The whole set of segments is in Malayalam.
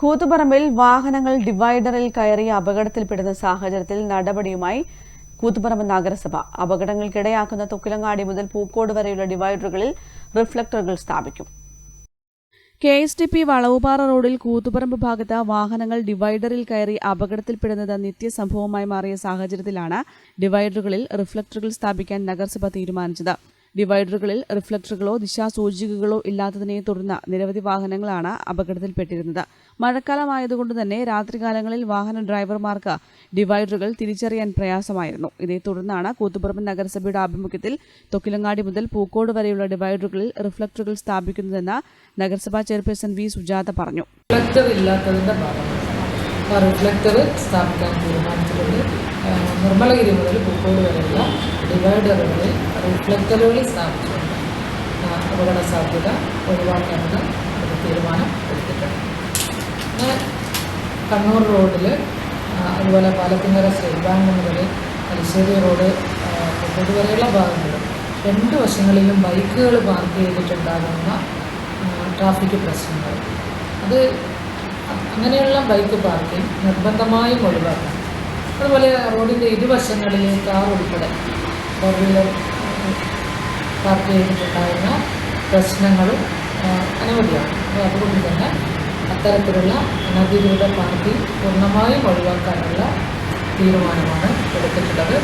കൂത്തുപറമ്പിൽ വാഹനങ്ങൾ ഡിവൈഡറിൽ കയറി അപകടത്തിൽപ്പെടുന്ന സാഹചര്യത്തിൽ നടപടിയുമായി കൂത്തുപറമ്പ് നഗരസഭ. അപകടങ്ങൾക്കിടയാക്കുന്ന തൊക്കിലങ്ങാടി മുതൽ പൂക്കോട് വരെയുള്ള ഡിവൈഡറുകളിൽ റിഫ്ലക്ടറുകൾ സ്ഥാപിക്കും. K S T P Valavupara റോഡിൽ കൂത്തുപറമ്പ് ഭാഗത്ത് വാഹനങ്ങൾ ഡിവൈഡറിൽ കയറി അപകടത്തിൽപ്പെടുന്നത് നിത്യസംഭവമായി മാറിയ സാഹചര്യത്തിലാണ് ഡിവൈഡറുകളിൽ റിഫ്ലക്ടറുകൾ സ്ഥാപിക്കാൻ നഗരസഭ തീരുമാനിച്ചത്. ഡിവൈഡറുകളിൽ റിഫ്ലക്ടറുകളോ ദിശാസൂചികകളോ ഇല്ലാത്തതിനെ തുടർന്ന് നിരവധി വാഹനങ്ങളാണ് അപകടത്തിൽപ്പെട്ടിരുന്നത്. മഴക്കാലമായതുകൊണ്ട് തന്നെ രാത്രികാലങ്ങളിൽ വാഹന ഡ്രൈവർമാർക്ക് ഡിവൈഡറുകൾ തിരിച്ചറിയാൻ പ്രയാസമായിരുന്നു. ഇതേ തുടർന്നാണ് കൂത്തുപറമ്പ് നഗരസഭയുടെ ആഭിമുഖ്യത്തിൽ തൊക്കിലങ്ങാടി മുതൽ പൂക്കോട് വരെയുള്ള ഡിവൈഡറുകളിൽ റിഫ്ലക്ടറുകൾ സ്ഥാപിക്കുന്നതെന്ന് നഗരസഭാ ചെയർപേഴ്സൺ വി. സുജാത പറഞ്ഞു. ആ റിഫ്ലക്ടർ സ്ഥാപിക്കാൻ തീരുമാനിച്ചിട്ടുണ്ട്. നിർമ്മലഗിരി മുതൽ പൂക്കോട് വരെയുള്ള ഡിവൈഡറുകളിൽ റിഫ്ലക്ടറുകൾ സ്ഥാപിച്ചുകൊണ്ട് ആ, അപകട സാധ്യത ഒഴിവാക്കാനുള്ള ഒരു തീരുമാനം എടുത്തിട്ടുണ്ട് പിന്നെ കണ്ണൂർ റോഡിൽ അതുപോലെ പാലത്തിങ്കര സ്റ്റേറ്റ് ബാങ്ക് മുതൽ തലശ്ശേരി റോഡ് പൂക്കോട് വരെയുള്ള ഭാഗങ്ങളിൽ രണ്ട് വശങ്ങളിലും ബൈക്കുകൾ പാർക്ക് ചെയ്തിട്ടുണ്ടാകുന്ന ട്രാഫിക് പ്രശ്നങ്ങൾ. അത് അങ്ങനെയുള്ള ബൈക്ക് പാർക്കിംഗ് നിർബന്ധമായും ഒഴിവാക്കണം. അതുപോലെ റോഡിന്റെ ഇരുവശങ്ങളിൽ കാർ ഉൾപ്പെടെ ഫോർ വീലർ പാർക്ക് ചെയ്തിട്ടുണ്ടാകുന്ന പ്രശ്നങ്ങളും അനവധിയാണ്. അപ്പോൾ അതുകൊണ്ട് തന്നെ അത്തരത്തിലുള്ള അനധികൃത പാർക്കിംഗ് പൂർണമായും ഒഴിവാക്കാനുള്ള തീരുമാനമാണ് എടുത്തിട്ടുള്ളത്.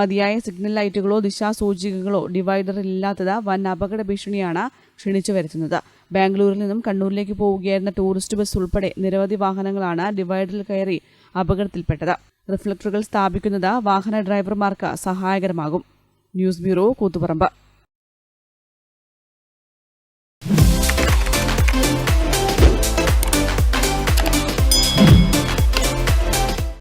മതിയായ സിഗ്നൽ ലൈറ്റുകളോ ദിശാസൂചികകളോ ഡിവൈഡർ ഇല്ലാത്തത് വൻ അപകട ഭീഷണിയാണ് ക്ഷണിച്ചു വരുത്തുന്നത്. ബാംഗ്ലൂരിൽ നിന്നും കണ്ണൂരിലേക്ക് പോവുകയായിരുന്ന ടൂറിസ്റ്റ് ബസ് ഉൾപ്പെടെ നിരവധി വാഹനങ്ങളാണ് ഡിവൈഡറിൽ കയറി അപകടത്തിൽപ്പെട്ടത്. റിഫ്ലക്ടറുകൾ സ്ഥാപിക്കുന്നത് വാഹന ഡ്രൈവർമാർക്ക് സഹായകരമാകും. News bureau Koothuparamba.